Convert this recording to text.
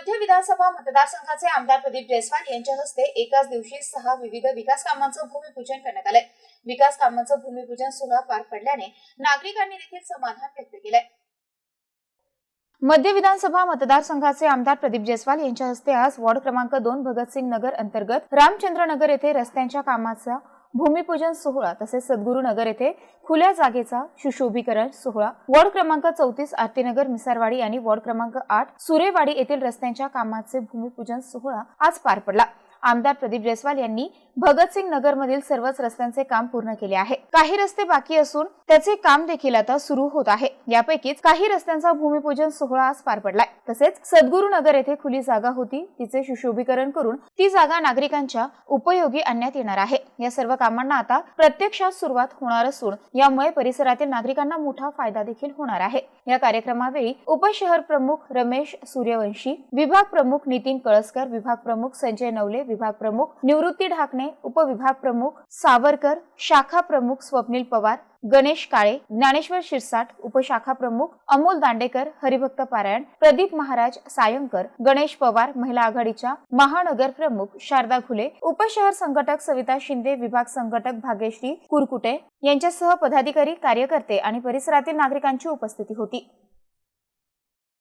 मध्य विधानसभा मतदारसंघाचे आमदार प्रदीप जयस्वाल यांच्या हस्ते एकाच दिवशी सहा विविध विकास कामांचं भूमिपूजन करण्यात आलंय. विकास कामांचं भूमिपूजन सोहळा पार पडल्याने नागरिकांनी देखील समाधान व्यक्त केलंय. मध्य विधानसभा मतदारसंघाचे आमदार प्रदीप जयस्वाल यांच्या हस्ते आज वॉर्ड क्रमांक दोन भगतसिंग नगर अंतर्गत रामचंद्र नगर येथे रस्त्यांच्या कामाचा भूमिपूजन सोहळा तसेच सद्गुरू नगर येथे खुल्या जागेचा सुशोभीकरण सोहळा. वॉर्ड क्रमांक चौतीस आरतीनगर मिसारवाडी आणि वॉर्ड क्रमांक आठ सुरेवाडी येथील रस्त्यांच्या कामाचे भूमिपूजन सोहळा आज पार पडला. आमदार प्रदीप जयस्वाल यांनी भगतसिंग नगर मधील सर्वच रस्त्यांचे काम पूर्ण केले आहे. काही रस्ते बाकी असून त्याचे काम देखील आता सुरू होत आहे. यापैकीच काही रस्त्यांचा भूमिपूजन सोहळा आज पार पडलाय. तसेच सद्गुरू नगर येथे खुली जागा होती. तिचे सुशोभीकरण करून ती जागा नागरिकांच्या उपयोगी आणण्यात येणार आहे. या सर्व कामांना आता प्रत्यक्षात सुरुवात होणार असून यामुळे परिसरातील नागरिकांना मोठा फायदा देखील होणार आहे. या कार्यक्रमावेळी उपशहर प्रमुख रमेश सूर्यवंशी विभाग प्रमुख नितीन कळसकर विभाग प्रमुख संजय नवले विभाग प्रमुख निवृत्ती ढाकणे उपविभाग प्रमुख सावरकर शाखा प्रमुख स्वप्नील पवार गणेश काळे ज्ञानेश्वर शिरसाट उपशाखा प्रमुख अमोल दांडेकर हरिभक्त पारायण प्रदीप महाराज सायंकर गणेश पवार महिला आघाडीच्या महानगर प्रमुख शारदा घुले उपशहर संघटक सविता शिंदे विभाग संघटक भाग्यश्री कुरकुटे यांच्यासह पदाधिकारी कार्यकर्ते आणि परिसरातील नागरिकांची उपस्थिती होती.